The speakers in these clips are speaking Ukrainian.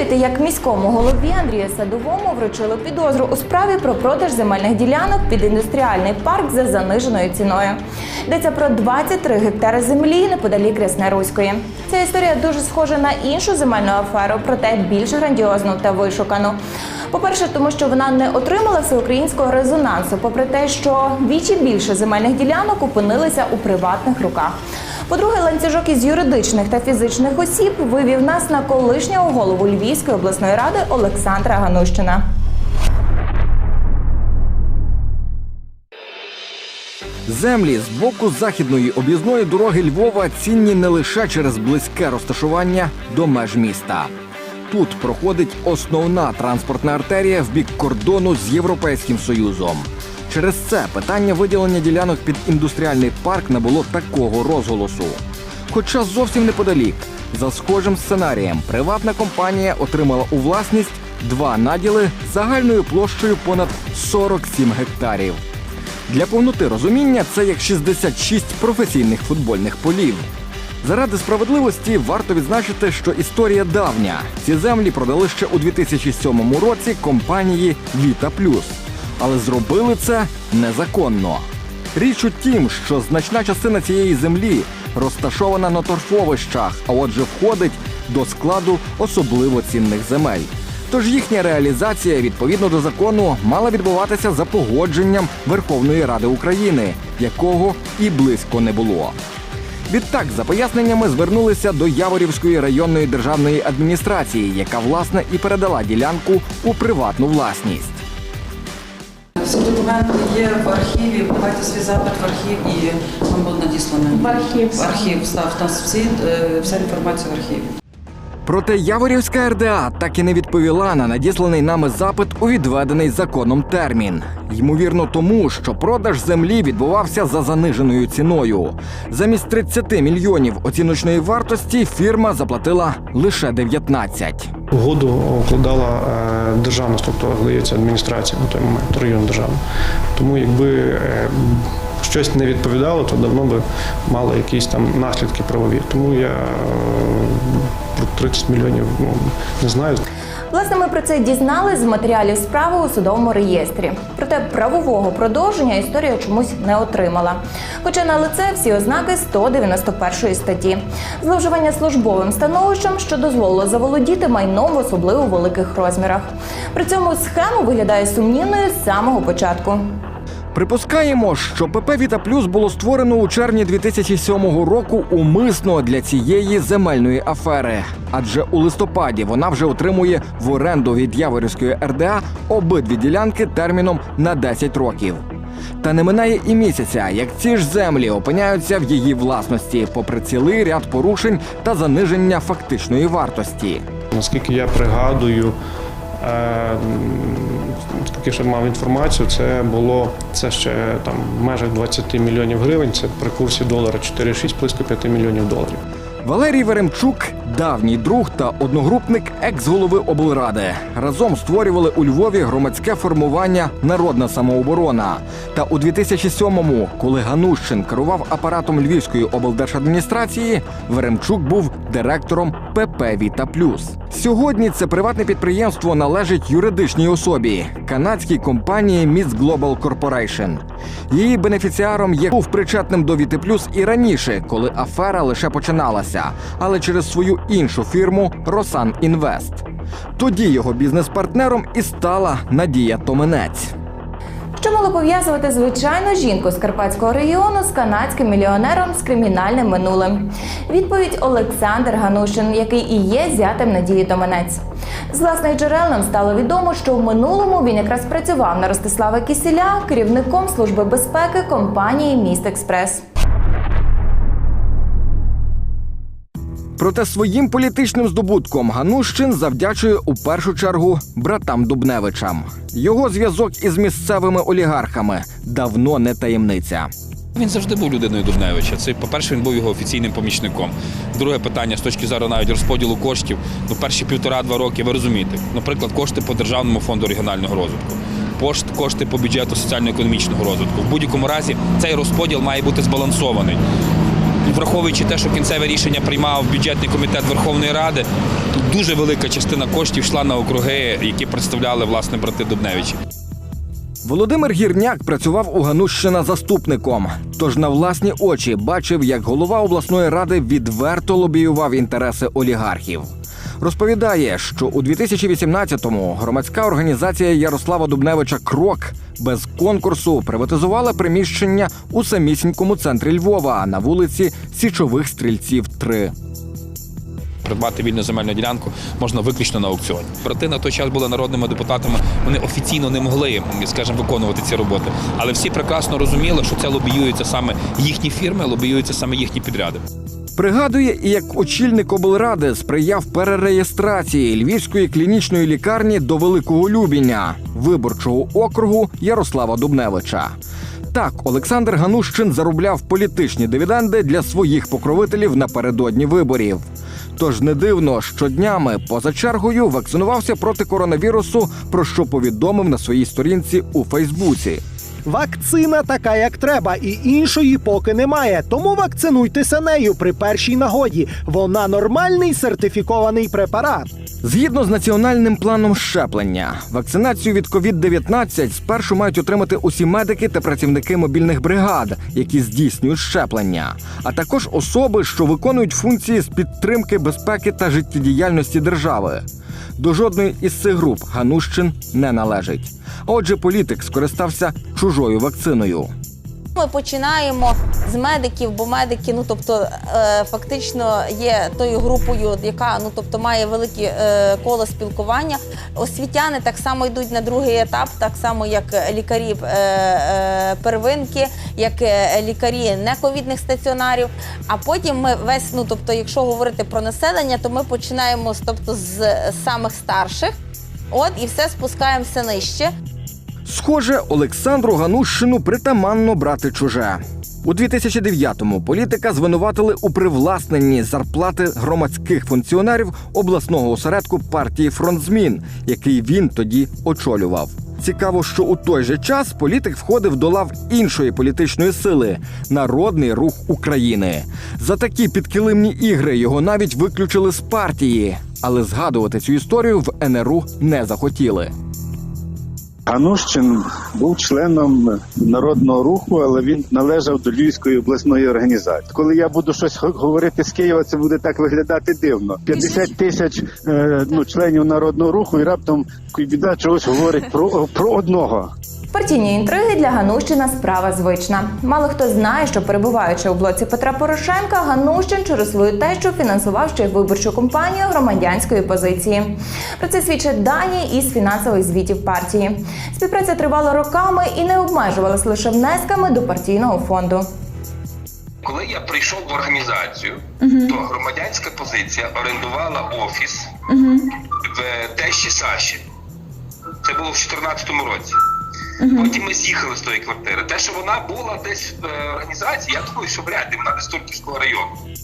Пригадуєте, як міському голові Андрію Садовому вручили підозру у справі про продаж земельних ділянок під індустріальний парк за заниженою ціною. Йдеться про 23 гектари землі неподалік Красноруської. Ця історія дуже схожа на іншу земельну аферу, проте більш грандіозну та вишукану. По-перше, тому що вона не отримала всеукраїнського резонансу, попри те, що вічі більше земельних ділянок опинилися у приватних руках. По-друге, ланцюжок із юридичних та фізичних осіб вивів нас на колишнього голову Львівської обласної ради Олександра Ганущина. Землі з боку західної об'їзної дороги Львова цінні не лише через близьке розташування до меж міста. Тут проходить основна транспортна артерія в бік кордону з Європейським Союзом. Через це питання виділення ділянок під індустріальний парк набуло такого розголосу. Хоча зовсім неподалік, за схожим сценарієм, приватна компанія отримала у власність два наділи загальною площею понад 47 гектарів. Для повноти розуміння це як 66 професійних футбольних полів. Заради справедливості варто відзначити, що історія давня. Ці землі продали ще у 2007 році компанії Віта Плюс, але зробили це незаконно. Річ у тім, що значна частина цієї землі розташована на торфовищах, а отже, входить до складу особливо цінних земель. Тож їхня реалізація відповідно до закону мала відбуватися за погодженням Верховної Ради України, якого і близько не було. Відтак, за поясненнями звернулися до Яворівської районної державної адміністрації, яка власне і передала ділянку у приватну власність. Документи є в архіві, бувайте свій запит в архів і вам буде надіслано. В архів. В архів став. У нас всі, е, вся інформація в архіві. Проте Яворівська РДА так і не відповіла на надісланий нами запит у відведений законом термін. Ймовірно, тому що продаж землі відбувався за заниженою ціною. Замість 30 мільйонів оціночної вартості фірма заплатила лише 19. Угоду укладала е, державна структура, здається, адміністрація на той момент, район державна. Тому якби е, щось не відповідало, то давно би мало якісь там наслідки правові. Тому я е, про 30 мільйонів ну, не знаю. Власне, ми про це дізнались з матеріалів справи у судовому реєстрі. Проте правового продовження історія чомусь не отримала. Хоча на лице всі ознаки 191 статті зловживання службовим становищем, що дозволило заволодіти майном в особливо великих розмірах. При цьому схема виглядає сумнівною з самого початку. Припускаємо, що ПП Віта Плюс було створено у червні 2007 року умисно для цієї земельної афери. Адже у листопаді вона вже отримує в оренду від Яворівської РДА обидві ділянки терміном на 10 років. Та не минає і місяця, як ці ж землі опиняються в її власності, попри цілий ряд порушень та заниження фактичної вартості. Наскільки я пригадую, е, що мав інформацію, це було це ще там в межах 20 мільйонів гривень. Це при курсі долара 4,6, близько 5 мільйонів доларів. Валерій Веремчук давній друг та одногрупник екс-голови облради. Разом створювали у Львові громадське формування Народна самооборона. Та у 2007-му, коли Ганущин керував апаратом Львівської облдержадміністрації, Веремчук був директором ПП Віта Плюс. Сьогодні це приватне підприємство належить юридичній особі канадській компанії Miss Global Corporation. Її бенефіціаром є був причетним до Віти Плюс і раніше, коли афера лише починалася, але через свою іншу фірму Росан Інвест. Тоді його бізнес-партнером і стала Надія Томенець. Що мало пов'язувати звичайну жінку з Карпатського регіону з канадським мільйонером з кримінальним минулим? Відповідь Олександр Ганушин, який і є зятем Надії Томенець. З власних джерел нам стало відомо, що в минулому він якраз працював на Ростислава Кісіля керівником служби безпеки компанії Міст Експрес. Проте своїм політичним здобутком Ганущин завдячує у першу чергу братам Дубневичам. Його зв'язок із місцевими олігархами давно не таємниця. Він завжди був людиною Дубневича. Це, по-перше, він був його офіційним помічником. Друге питання з точки зору навіть розподілу коштів. Ну, перші півтора-два роки ви розумієте. Наприклад, кошти по державному фонду регіонального розвитку, пошт, кошти по бюджету соціально-економічного розвитку. В будь-якому разі цей розподіл має бути збалансований. Враховуючи те, що кінцеве рішення приймав бюджетний комітет Верховної Ради, тут дуже велика частина коштів йшла на округи, які представляли власне брати Дубневичі. Володимир Гірняк працював у Ганущина заступником. Тож на власні очі бачив, як голова обласної ради відверто лобіював інтереси олігархів. Розповідає, що у 2018-му громадська організація Ярослава Дубневича Крок без конкурсу приватизувала приміщення у самісінькому центрі Львова на вулиці Січових стрільців 3. Придбати вільну земельну ділянку можна виключно на аукціоні. Брати на той час були народними депутатами. Вони офіційно не могли, скажімо, виконувати ці роботи. Але всі прекрасно розуміли, що це лобіюються саме їхні фірми, лобіюються саме їхні підряди. Пригадує, і як очільник облради сприяв перереєстрації львівської клінічної лікарні до Великого Любіня, виборчого округу Ярослава Дубневича. Так, Олександр Ганущин заробляв політичні дивіденди для своїх покровителів напередодні виборів. Тож не дивно, що днями поза чергою вакцинувався проти коронавірусу, про що повідомив на своїй сторінці у Фейсбуці. Вакцина така, як треба, і іншої поки немає. Тому вакцинуйтеся нею при першій нагоді. Вона нормальний сертифікований препарат. Згідно з національним планом щеплення, вакцинацію від COVID-19 спершу мають отримати усі медики та працівники мобільних бригад, які здійснюють щеплення, а також особи, що виконують функції з підтримки безпеки та життєдіяльності держави. До жодної із цих груп Ганущин не належить. Отже, політик скористався чужою вакциною. Ми починаємо з медиків, бо медики, ну тобто, е, фактично є тою групою, яка ну тобто має велике е, коло спілкування. Освітяни так само йдуть на другий етап, так само як лікарі е, е, первинки, як е, лікарі нековідних стаціонарів. А потім ми весь, ну тобто, якщо говорити про населення, то ми починаємо тобто з самих старших. От і все спускаємося нижче. Схоже, Олександру Ганущину притаманно брати чуже. У 2009-му політика звинуватили у привласненні зарплати громадських функціонерів обласного осередку партії Фронт змін, який він тоді очолював. Цікаво, що у той же час політик входив до лав іншої політичної сили Народний рух України. За такі підкилимні ігри його навіть виключили з партії, але згадувати цю історію в НРУ не захотіли. Ганущин був членом народного руху, але він належав до Львівської обласної організації. Коли я буду щось говорити з Києва, це буде так виглядати дивно. 50 тисяч е, ну, членів народного руху, і раптом біда чогось говорить про, про одного. Партійні інтриги для Ганущина справа звична. Мало хто знає, що перебуваючи у блоці Петра Порошенка, Ганущин через свою тещу фінансував ще й виборчу кампанію громадянської позиції. Про це свідчать дані із фінансових звітів партії. Співпраця тривала роками і не обмежувалась лише внесками до партійного фонду. Коли я прийшов в організацію, то громадянська позиція орендувала офіс в тещі Саші. Це було в 2014 році. Потім ми з'їхали з тої квартири. Те, що вона була десь в е, організації, я думаю, що вряд ли вона десь Турківського району.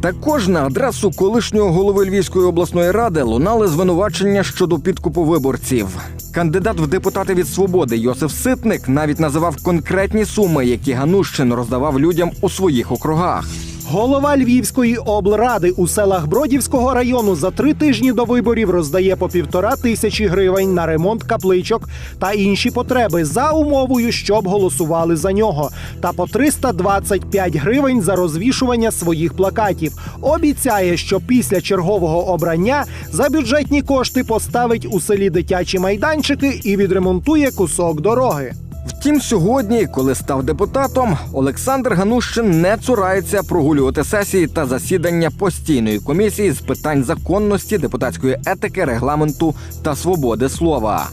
Також на адресу колишнього голови Львівської обласної ради лунали звинувачення щодо підкупу виборців. Кандидат в депутати від свободи Йосиф Ситник навіть називав конкретні суми, які Ганущин роздавав людям у своїх округах. Голова Львівської облради у селах Бродівського району за три тижні до виборів роздає по півтора тисячі гривень на ремонт капличок та інші потреби за умовою, щоб голосували за нього, та по 325 гривень за розвішування своїх плакатів. Обіцяє, що після чергового обрання за бюджетні кошти поставить у селі дитячі майданчики і відремонтує кусок дороги. Втім, сьогодні, коли став депутатом, Олександр Ганущин не цурається прогулювати сесії та засідання постійної комісії з питань законності, депутатської етики, регламенту та свободи слова.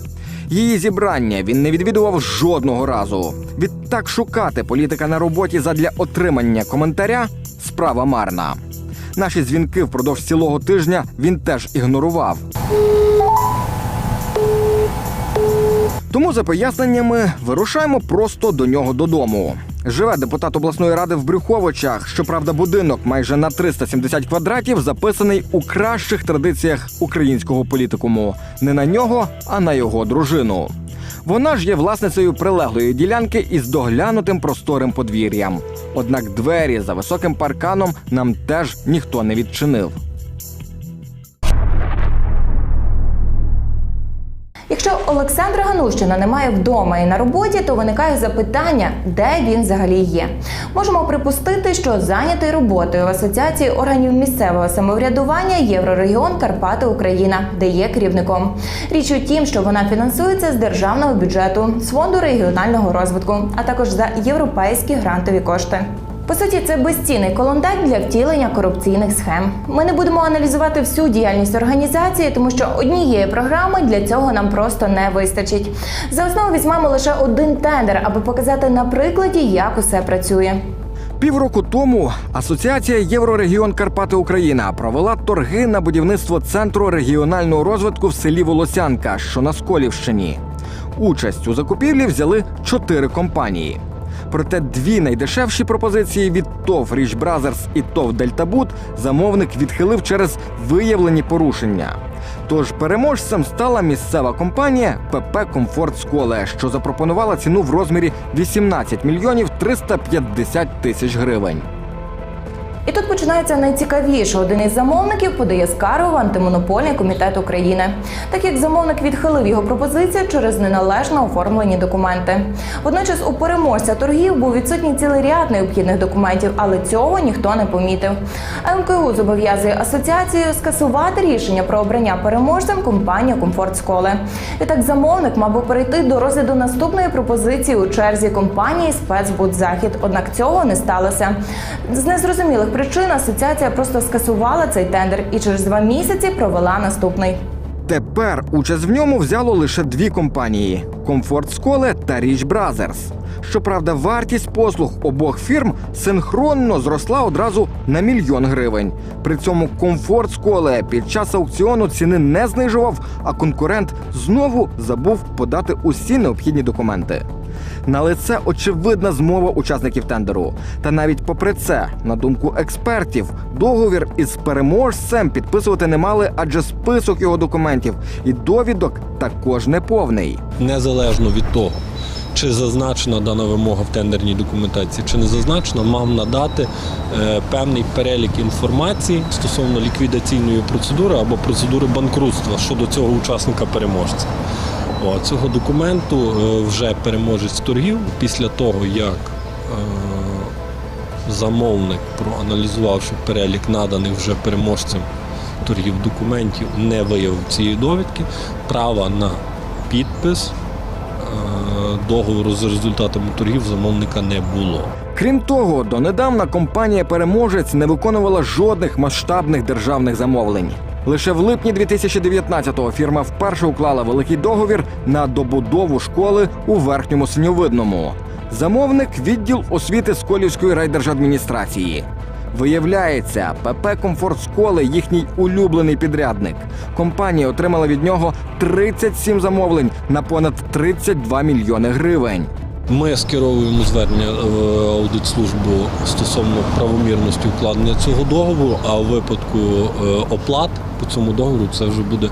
Її зібрання він не відвідував жодного разу. Відтак шукати політика на роботі задля отримання коментаря справа марна. Наші дзвінки впродовж цілого тижня він теж ігнорував. Тому за поясненнями вирушаємо просто до нього додому. Живе депутат обласної ради в Брюховичах. Щоправда, будинок майже на 370 квадратів записаний у кращих традиціях українського політикуму. Не на нього, а на його дружину. Вона ж є власницею прилеглої ділянки із доглянутим просторим подвір'ям. Однак двері за високим парканом нам теж ніхто не відчинив. Олександра Ганущина немає вдома і на роботі, то виникає запитання, де він взагалі є. Можемо припустити, що зайнятий роботою в асоціації органів місцевого самоврядування Єврорегіон Карпати Україна, де є керівником. Річ у тім, що вона фінансується з державного бюджету, з фонду регіонального розвитку, а також за європейські грантові кошти. По суті, це безцінний колондак для втілення корупційних схем. Ми не будемо аналізувати всю діяльність організації, тому що однієї програми для цього нам просто не вистачить. За основу візьмемо лише один тендер, аби показати на прикладі, як усе працює. Півроку тому Асоціація Єврорегіон Карпати Україна провела торги на будівництво центру регіонального розвитку в селі Волосянка, що на Сколівщині. Участь у закупівлі взяли чотири компанії. Проте дві найдешевші пропозиції від ТОВ Річ Бразерс і ТОВ Дельтабут замовник відхилив через виявлені порушення. Тож переможцем стала місцева компанія ПП Комфорт Сколе, що запропонувала ціну в розмірі 18 мільйонів 350 тисяч гривень. І тут починається найцікавіше. Один із замовників подає скаргу в антимонопольний комітет України, так як замовник відхилив його пропозицію через неналежно оформлені документи. Водночас у переможця торгів був відсутній цілий ряд необхідних документів, але цього ніхто не помітив. МКУ зобов'язує асоціацію скасувати рішення про обрання переможцем компанію Комфорт Сколе. Відтак замовник мав би перейти до розгляду наступної пропозиції у черзі компанії Спецбудзахід. Однак цього не сталося. З незрозумілих причин асоціація просто скасувала цей тендер і через два місяці провела наступний. Тепер участь в ньому взяло лише дві компанії: Комфорт Сколе та Річ Бразерс. Щоправда, вартість послуг обох фірм синхронно зросла одразу на мільйон гривень. При цьому комфорт Сколе під час аукціону ціни не знижував, а конкурент знову забув подати усі необхідні документи. На лице очевидна змова учасників тендеру. Та навіть попри це, на думку експертів, договір із переможцем підписувати не мали, адже список його документів і довідок також неповний. незалежно від того, чи зазначена дана вимога в тендерній документації, чи не зазначена, мав надати е, певний перелік інформації стосовно ліквідаційної процедури або процедури банкрутства щодо цього учасника переможця. О, цього документу е, вже переможець торгів після того, як е, замовник, проаналізувавши перелік наданих вже переможцем торгів документів, не виявив цієї довідки, права на підпис е, договору з результатами торгів замовника не було. Крім того, донедавна компанія Переможець не виконувала жодних масштабних державних замовлень. Лише в липні 2019-го фірма вперше уклала великий договір на добудову школи у верхньому синьовидному. Замовник відділ освіти Сколівської райдержадміністрації. Виявляється, ПП Комфорт Сколи їхній улюблений підрядник. Компанія отримала від нього 37 замовлень на понад 32 мільйони гривень. Ми скеровуємо звернення в аудитслужбу стосовно правомірності укладення цього договору, а в випадку е, оплат по цьому договору це вже буде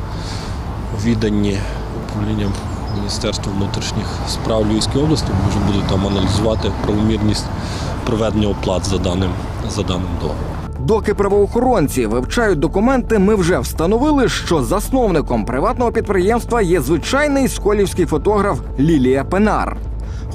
віддані управлінням Міністерства внутрішніх справ Львівської області. Ми вже будемо там аналізувати правомірність проведення оплат за даним, за даним договором. Доки правоохоронці вивчають документи, ми вже встановили, що засновником приватного підприємства є звичайний сколівський фотограф Лілія Пенар.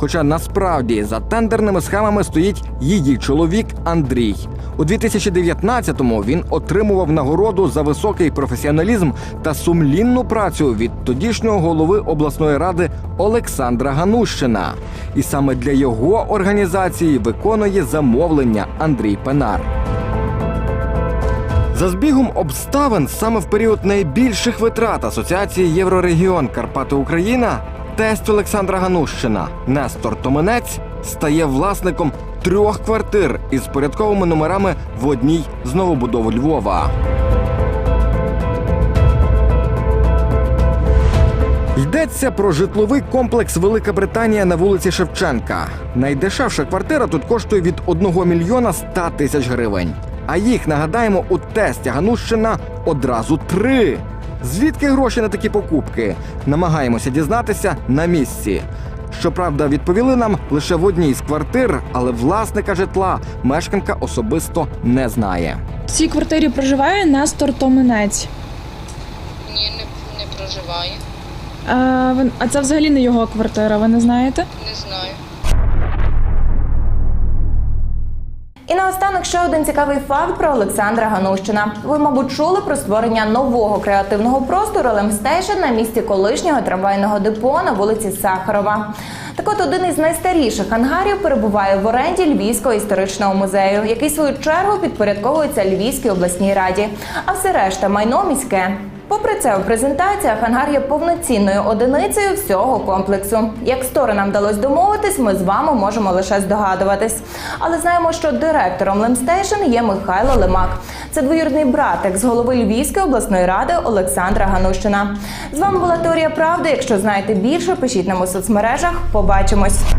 Хоча насправді за тендерними схемами стоїть її чоловік Андрій. У 2019-му він отримував нагороду за високий професіоналізм та сумлінну працю від тодішнього голови обласної ради Олександра Ганущина. І саме для його організації виконує замовлення Андрій Пенар. За збігом обставин саме в період найбільших витрат Асоціації Єврорегіон Карпати Україна тесть Олександра Ганущина Нестор Томинець стає власником трьох квартир із порядковими номерами в одній з новобудов Львова. Йдеться про житловий комплекс Велика Британія на вулиці Шевченка. Найдешевша квартира тут коштує від 1 мільйона 100 тисяч гривень. А їх нагадаємо у тесті Ганущина одразу три. Звідки гроші на такі покупки? Намагаємося дізнатися на місці. Щоправда, відповіли нам лише в одній з квартир, але власника житла мешканка особисто не знає. В цій квартирі проживає Нестор Томинець. Ні, не, не проживає, А, ви- а це взагалі не його квартира, ви не знаєте? не знаю. Наостанок ще один цікавий факт про Олександра Ганущина. Ви, мабуть, чули про створення нового креативного простору Лемстейшн на місці колишнього трамвайного депо на вулиці Сахарова. Так от один із найстаріших ангарів перебуває в оренді Львівського історичного музею, який свою чергу підпорядковується Львівській обласній раді, а все решта майно міське. Попри це, у презентаціях ангар є повноцінною одиницею всього комплексу. Як сторонам вдалося домовитись, ми з вами можемо лише здогадуватись. Але знаємо, що директором Лемстейшн є Михайло Лемак. Це двоюрідний братик з голови Львівської обласної ради Олександра Ганущина. З вами була теорія правди. Якщо знаєте більше, пишіть нам у соцмережах. Побачимось.